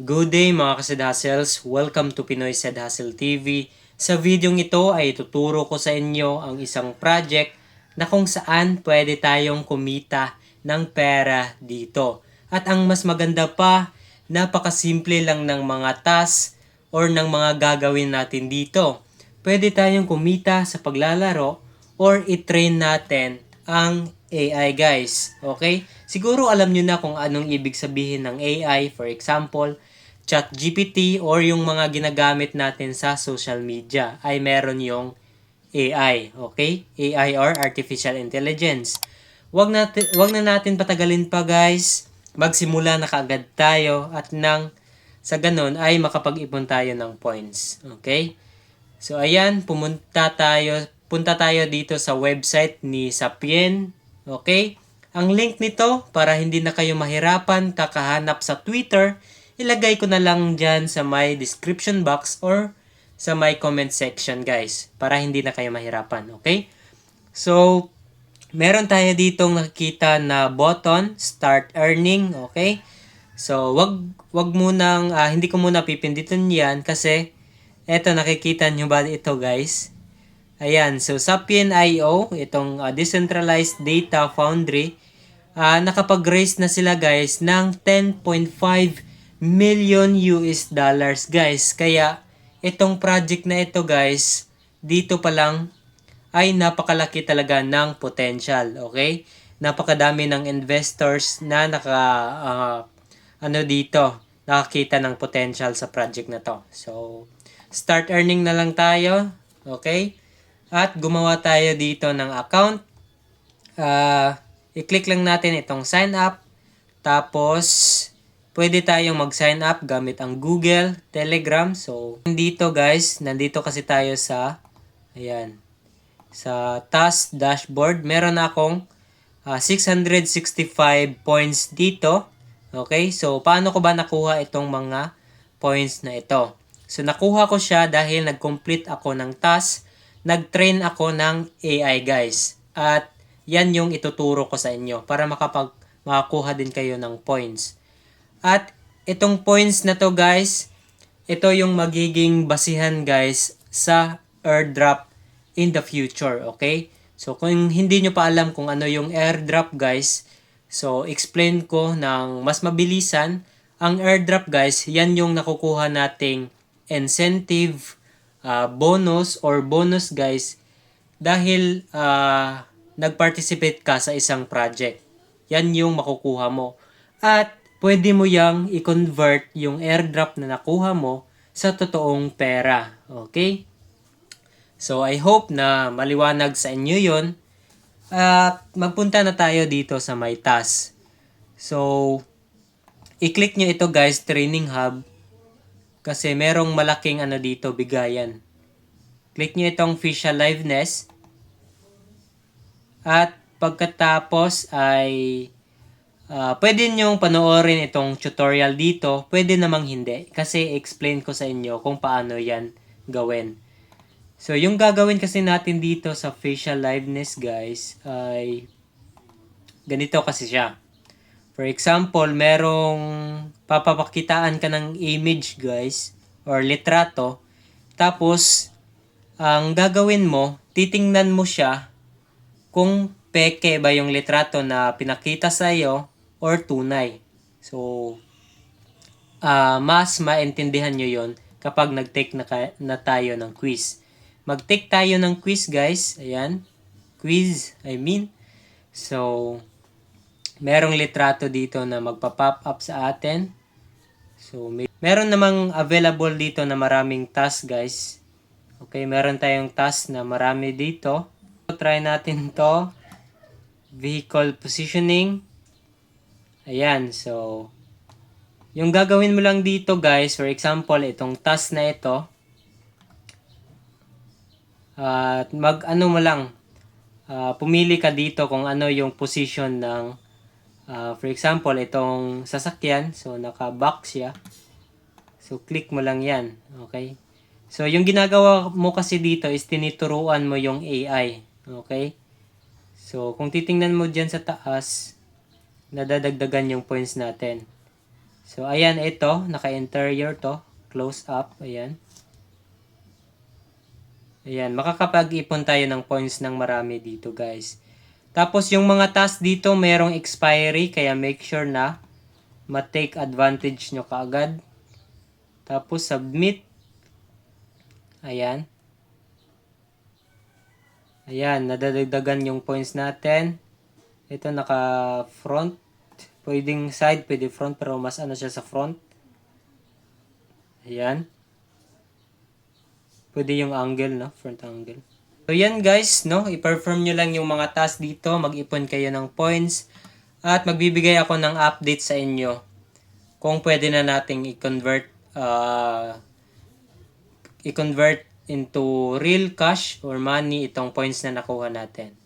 Good day mga kasid hustles! Welcome to Pinoy Said Hustle TV. Sa videong ito ay tuturo ko sa inyo ang isang project na kung saan pwede tayong kumita ng pera dito. At ang mas maganda pa, napakasimple lang ng mga tasks or ng mga gagawin natin dito. Pwede tayong kumita sa paglalaro or i-train natin ang AI guys. Okay? Siguro alam nyo na kung anong ibig sabihin ng AI. For example, chat GPT or yung mga ginagamit natin sa social media ay meron yung AI. Okay? AI or Artificial Intelligence. Wag, natin, wag na natin patagalin pa guys. Magsimula na kaagad tayo at nang sa ganun ay makapag-ipon tayo ng points. Okay? So ayan, pumunta tayo, punta tayo dito sa website ni Sapien. Okay? Ang link nito para hindi na kayo mahirapan kakahanap sa Twitter, ilagay ko na lang dyan sa my description box or sa my comment section guys para hindi na kayo mahirapan. Okay? So, meron tayo ditong nakikita na button, start earning, okay? So, wag wag munang ah, hindi ko muna pipindutin 'yan kasi eto nakikita nyo ba ito guys? Ayan, so Sapien.io, itong ah, decentralized data foundry, ah, nakapag-raise na sila guys ng 10.5 million US dollars guys. Kaya itong project na ito guys, dito pa lang ay napakalaki talaga ng potential, okay? Napakadami ng investors na naka ah, ano dito, nakakita ng potential sa project na to. So, start earning na lang tayo, okay? At gumawa tayo dito ng account. Ah, i-click lang natin itong sign up. Tapos, pwede tayong mag-sign up gamit ang Google, Telegram. So, dito guys, nandito kasi tayo sa, ayan, sa task dashboard. Meron akong ah, 665 points dito. Okay, so paano ko ba nakuha itong mga points na ito? So, nakuha ko siya dahil nag-complete ako ng task. Nag-train ako ng AI guys. At yan yung ituturo ko sa inyo para makapag makakuha din kayo ng points. At itong points na to guys, ito yung magiging basihan guys sa airdrop in the future, okay? So kung hindi nyo pa alam kung ano yung airdrop guys, so explain ko ng mas mabilisan. Ang airdrop guys, yan yung nakukuha nating incentive, uh, bonus or bonus guys dahil uh, nag-participate ka sa isang project. Yan yung makukuha mo. At pwede mo yang i-convert yung airdrop na nakuha mo sa totoong pera. Okay? So, I hope na maliwanag sa inyo yon At magpunta na tayo dito sa my task. So, i-click nyo ito guys, Training Hub. Kasi merong malaking ano dito, bigayan. Click nyo itong Facial Liveness. At pagkatapos ay uh, pwede nyo panoorin itong tutorial dito. Pwede namang hindi. Kasi explain ko sa inyo kung paano yan gawin. So, yung gagawin kasi natin dito sa facial liveness guys ay ganito kasi siya. For example, merong papapakitaan ka ng image guys or litrato. Tapos, ang gagawin mo, titingnan mo siya kung peke ba yung litrato na pinakita sa iyo or tunay. So, uh, mas maintindihan nyo yon kapag nag-take na, na tayo ng quiz. Mag-take tayo ng quiz guys. Ayan. Quiz, I mean. So, merong litrato dito na magpa-pop up sa atin. So, may, meron namang available dito na maraming task guys. Okay, meron tayong task na marami dito. So, try natin to. Vehicle positioning. Ayan, so, yung gagawin mo lang dito guys, for example, itong task na ito, at uh, mag ano mo lang, uh, pumili ka dito kung ano yung position ng Uh, for example, itong sasakyan, so naka-box siya. So, click mo lang yan. Okay? So, yung ginagawa mo kasi dito is tinituruan mo yung AI. Okay? So, kung titingnan mo dyan sa taas, nadadagdagan yung points natin. So, ayan, ito. Naka-interior to. Close up. Ayan. Ayan, makakapag-ipon tayo ng points ng marami dito, guys. Tapos, yung mga task dito, merong expiry. Kaya, make sure na ma-take advantage nyo kaagad. Tapos, submit. Ayan. Ayan, nadadagdagan yung points natin. Ito naka-front. Pwedeng side, pwede front, pero mas ano siya sa front. Ayan. Pwede yung angle, no? Front angle. So, yan guys, no? I-perform nyo lang yung mga task dito. Mag-ipon kayo ng points. At magbibigay ako ng update sa inyo kung pwede na nating i-convert uh, i-convert into real cash or money itong points na nakuha natin.